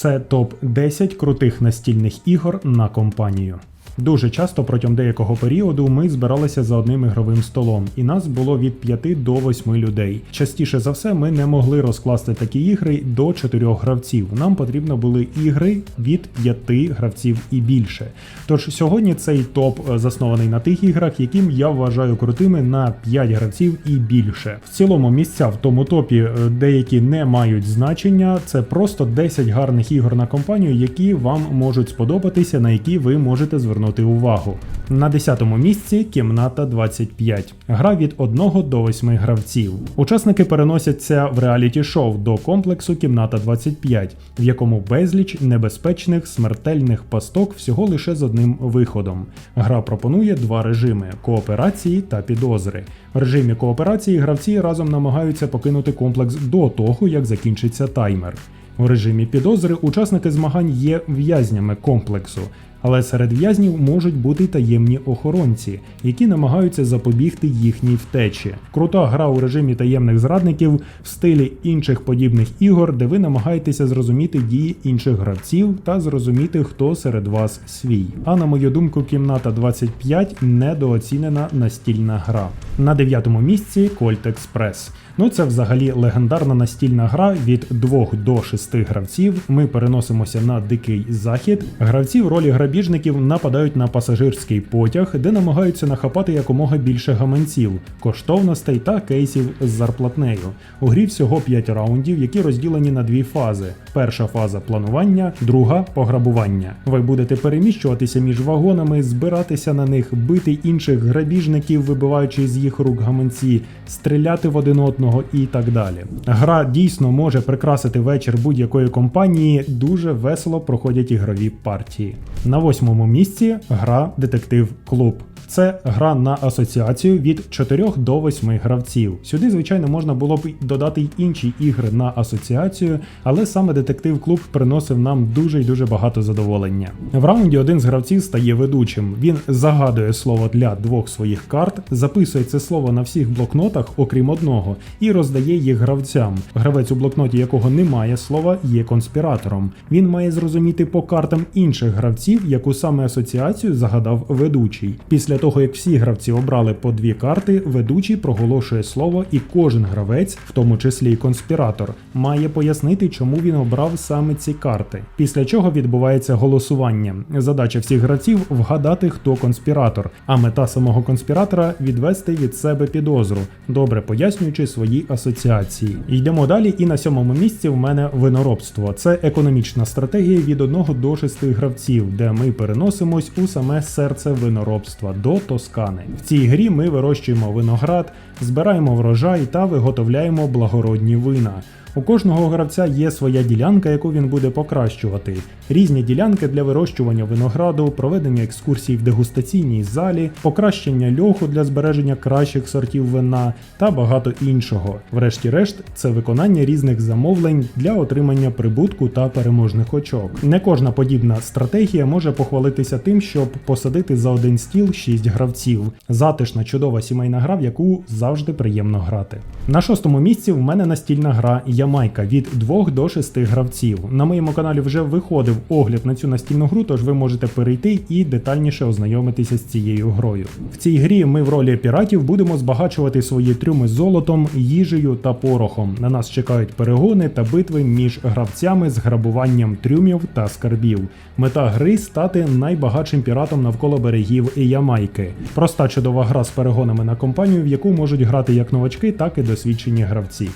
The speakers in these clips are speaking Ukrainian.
Це топ 10 крутих настільних ігор на компанію. Дуже часто протягом деякого періоду ми збиралися за одним ігровим столом, і нас було від 5 до 8 людей. Частіше за все, ми не могли розкласти такі ігри до 4 гравців. Нам потрібно були ігри від 5 гравців і більше. Тож сьогодні цей топ е, заснований на тих іграх, яким я вважаю крутими на 5 гравців і більше. В цілому місця в тому топі е, деякі не мають значення. Це просто 10 гарних ігор на компанію, які вам можуть сподобатися, на які ви можете звернути увагу. На 10-му місці кімната 25. Гра від 1 до 8 гравців. Учасники переносяться в реаліті шоу до комплексу Кімната 25, в якому безліч небезпечних смертельних пасток всього лише з одним виходом. Гра пропонує два режими кооперації та підозри. В режимі кооперації гравці разом намагаються покинути комплекс до того, як закінчиться таймер. У режимі підозри учасники змагань є в'язнями комплексу, але серед в'язнів можуть бути таємні охоронці, які намагаються запобігти їхній втечі. Крута гра у режимі таємних зрадників в стилі інших подібних ігор, де ви намагаєтеся зрозуміти дії інших гравців та зрозуміти, хто серед вас свій. А на мою думку, кімната 25 недооцінена настільна гра. На дев'ятому місці Colt Express. Ну це взагалі легендарна настільна гра від 2 до 6 гравців. Ми переносимося на дикий захід. Гравці в ролі грабіжників нападають на пасажирський потяг, де намагаються нахапати якомога більше гаманців, коштовностей та кейсів з зарплатнею. У грі всього 5 раундів, які розділені на дві фази: перша фаза планування, друга пограбування. Ви будете переміщуватися між вагонами, збиратися на них, бити інших грабіжників, вибиваючи з їх рук гаманці, стріляти в один одного і так далі. Гра дійсно може прикрасити вечір будь-якої компанії. Дуже весело проходять ігрові партії. На восьмому місці гра Детектив Клуб. Це гра на асоціацію від 4 до 8 гравців. Сюди, звичайно, можна було б додати й інші ігри на асоціацію, але саме детектив клуб приносив нам дуже й дуже багато задоволення. В раунді один з гравців стає ведучим. Він загадує слово для двох своїх карт, записує це слово на всіх блокнотах, окрім одного, і роздає їх гравцям. Гравець у блокноті, якого немає слова, є конспіратором. Він має зрозуміти по картам інших гравців, яку саме асоціацію загадав ведучий. Після того, як всі гравці обрали по дві карти, ведучий проголошує слово, і кожен гравець, в тому числі і конспіратор, має пояснити, чому він обрав саме ці карти. Після чого відбувається голосування. Задача всіх гравців вгадати, хто конспіратор, а мета самого конспіратора відвести від себе підозру, добре пояснюючи свої асоціації. Йдемо далі, і на сьомому місці в мене виноробство. Це економічна стратегія від 1 до 6 гравців, де ми переносимось у саме серце виноробства до Тоскани. В цій грі ми вирощуємо виноград, збираємо врожай та виготовляємо благородні вина. У кожного гравця є своя ділянка, яку він буде покращувати. Різні ділянки для вирощування винограду, проведення екскурсій в дегустаційній залі, покращення льоху для збереження кращих сортів вина та багато іншого. Врешті-решт, це виконання різних замовлень для отримання прибутку та переможних очок. Не кожна подібна стратегія може похвалитися тим, щоб посадити за один стіл 6 гравців. Затишна чудова сімейна гра, в яку завжди приємно грати. На шостому місці в мене настільна гра Ямайка від 2 до 6 гравців. На моєму каналі вже виходив огляд на цю настільну гру, тож ви можете перейти і детальніше ознайомитися з цією грою. В цій грі ми в ролі піратів будемо збагачувати свої трюми золотом, їжею та порохом. На нас чекають перегони та битви між гравцями з грабуванням трюмів та скарбів. Мета гри стати найбагатшим піратом навколо берегів Ямайки. Проста чудова гра з перегонами на компанію, в яку можуть грати як новачки, так і досвідчені гравці.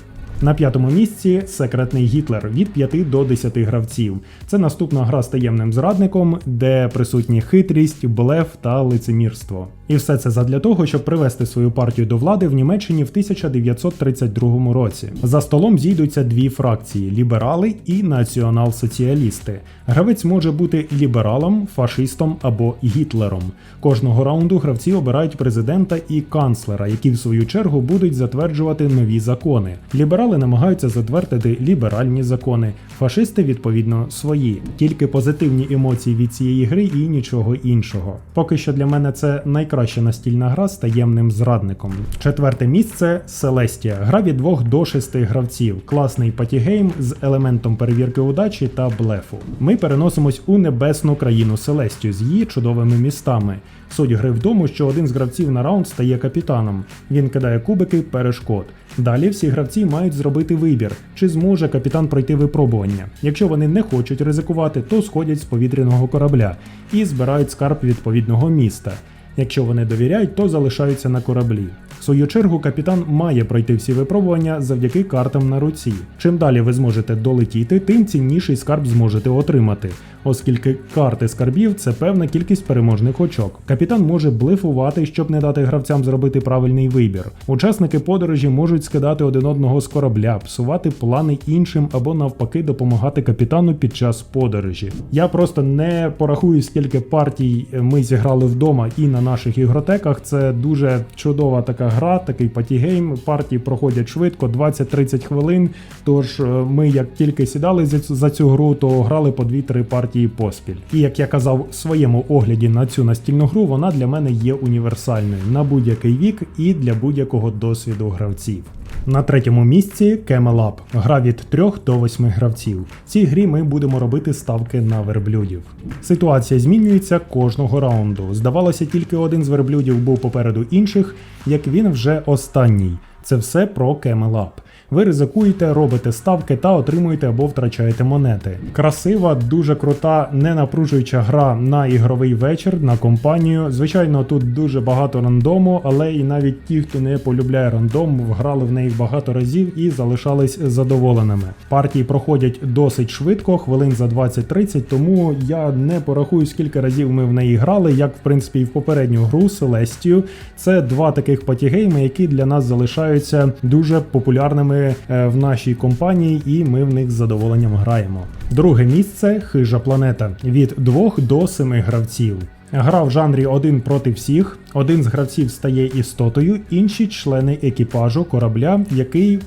На п'ятому місці секретний Гітлер від 5 до 10 гравців. Це наступна гра з таємним зрадником, де присутні хитрість, блеф та лицемірство. І все це задля того, щоб привести свою партію до влади в Німеччині в 1932 році. За столом зійдуться дві фракції ліберали і націонал-соціалісти. Гравець може бути лібералом, фашистом або Гітлером. Кожного раунду гравці обирають президента і канцлера, які в свою чергу будуть затверджувати нові закони. Ліберали Ліберали намагаються затвердити ліберальні закони, фашисти відповідно свої. Тільки позитивні емоції від цієї гри і нічого іншого. Поки що для мене це найкраща настільна гра з таємним зрадником. Четверте місце Селестія. Гра від 2 до 6 гравців. Класний патігейм з елементом перевірки удачі та блефу. Ми переносимось у небесну країну Селестію з її чудовими містами. Суть гри в тому, що один з гравців на раунд стає капітаном. Він кидає кубики перешкод. Далі всі гравці мають зробити вибір, чи зможе капітан пройти випробування. Якщо вони не хочуть ризикувати, то сходять з повітряного корабля і збирають скарб відповідного міста. Якщо вони довіряють, то залишаються на кораблі. Свою чергу капітан має пройти всі випробування завдяки картам на руці. Чим далі ви зможете долетіти, тим цінніший скарб зможете отримати, оскільки карти скарбів це певна кількість переможних очок. Капітан може блефувати, щоб не дати гравцям зробити правильний вибір. Учасники подорожі можуть скидати один одного з корабля, псувати плани іншим або навпаки допомагати капітану під час подорожі. Я просто не порахую, скільки партій ми зіграли вдома і на наших ігротеках. Це дуже чудова така гра, такий патігейм. Партії проходять швидко, 20-30 хвилин. Тож е, ми, як тільки сідали за цю, гру, то грали по 2-3 партії поспіль. І як я казав в своєму огляді на цю настільну гру, вона для мене є універсальною на будь-який вік і для будь-якого досвіду гравців. На третьому місці Camel. Гра від 3 до 8 гравців. В цій грі ми будемо робити ставки на верблюдів. Ситуація змінюється кожного раунду. Здавалося, тільки один з верблюдів був попереду інших, як він вже останній. Це все про Camel Up. Ви ризикуєте, робите ставки та отримуєте або втрачаєте монети. Красива, дуже крута, не напружуюча гра на ігровий вечір, на компанію. Звичайно, тут дуже багато рандому, але і навіть ті, хто не полюбляє рандом, грали в неї багато разів і залишались задоволеними. Партії проходять досить швидко, хвилин за 20-30, тому я не порахую, скільки разів ми в неї грали, як в принципі і в попередню гру Селестію. Це два таких патігейми, які для нас залишаються дуже популярними е, в нашій компанії, і ми в них з задоволенням граємо. Друге місце хижа планета від 2 до 7 гравців. Гра в жанрі один проти всіх. Один з гравців стає істотою, інші члени екіпажу корабля, який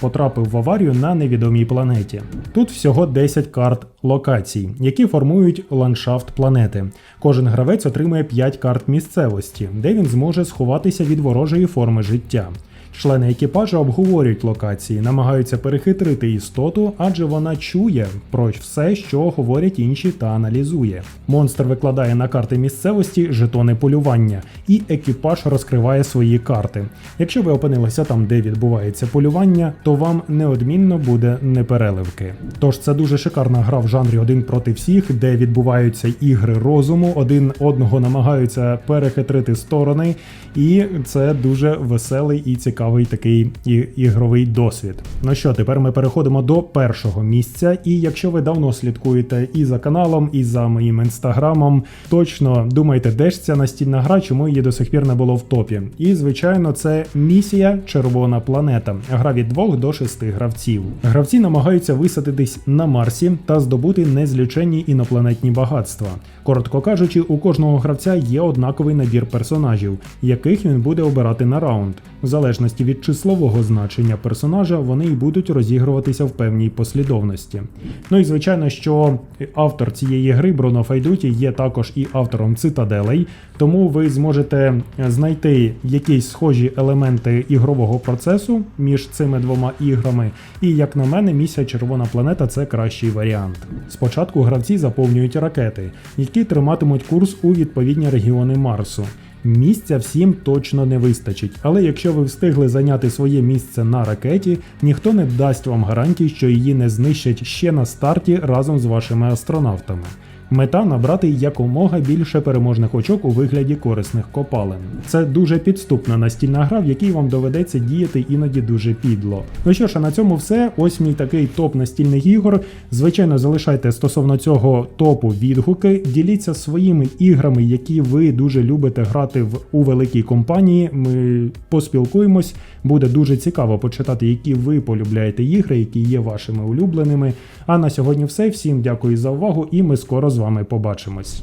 потрапив в аварію на невідомій планеті. Тут всього 10 карт локацій, які формують ландшафт планети. Кожен гравець отримує 5 карт місцевості, де він зможе сховатися від ворожої форми життя. Члени екіпажу обговорюють локації, намагаються перехитрити істоту, адже вона чує про все, що говорять інші та аналізує. Монстр викладає на карти місцевості жетони полювання, і екіпаж розкриває свої карти. Якщо ви опинилися там, де відбувається полювання, то вам неодмінно буде непереливки. Тож це дуже шикарна гра в жанрі один проти всіх, де відбуваються ігри розуму, один одного намагаються перехитрити сторони, і це дуже веселий і цікавий такий і- ігровий досвід. Ну що, тепер ми переходимо до першого місця. І якщо ви давно слідкуєте і за каналом, і за моїм інстаграмом, точно думаєте, де ж ця настільна гра, чому її до сих пір не було в топі. І звичайно, це місія Червона планета. Гра від 2 до 6 гравців. Гравці намагаються висадитись на Марсі та здобути незліченні інопланетні багатства. Коротко кажучи, у кожного гравця є однаковий набір персонажів, яких він буде обирати на раунд. В залежності від числового значення персонажа, вони й будуть розігруватися в певній послідовності. Ну і звичайно, що автор цієї гри Бруно Файдуті є також і автором цитаделей, тому ви зможете знайти якісь схожі елементи ігрового процесу між цими двома іграми. І як на мене, місія Червона планета це кращий варіант. Спочатку гравці заповнюють ракети, які триматимуть курс у відповідні регіони Марсу. Місця всім точно не вистачить, але якщо ви встигли зайняти своє місце на ракеті, ніхто не дасть вам гарантій, що її не знищать ще на старті разом з вашими астронавтами. Мета набрати якомога більше переможних очок у вигляді корисних копалин. Це дуже підступна настільна гра, в якій вам доведеться діяти іноді дуже підло. Ну що ж, а на цьому все. Ось мій такий топ настільних ігор. Звичайно, залишайте стосовно цього топу відгуки. Діліться своїми іграми, які ви дуже любите грати в у великій компанії. Ми поспілкуємось. Буде дуже цікаво почитати, які ви полюбляєте ігри, які є вашими улюбленими. А на сьогодні все. Всім дякую за увагу, і ми скоро з вами побачимось.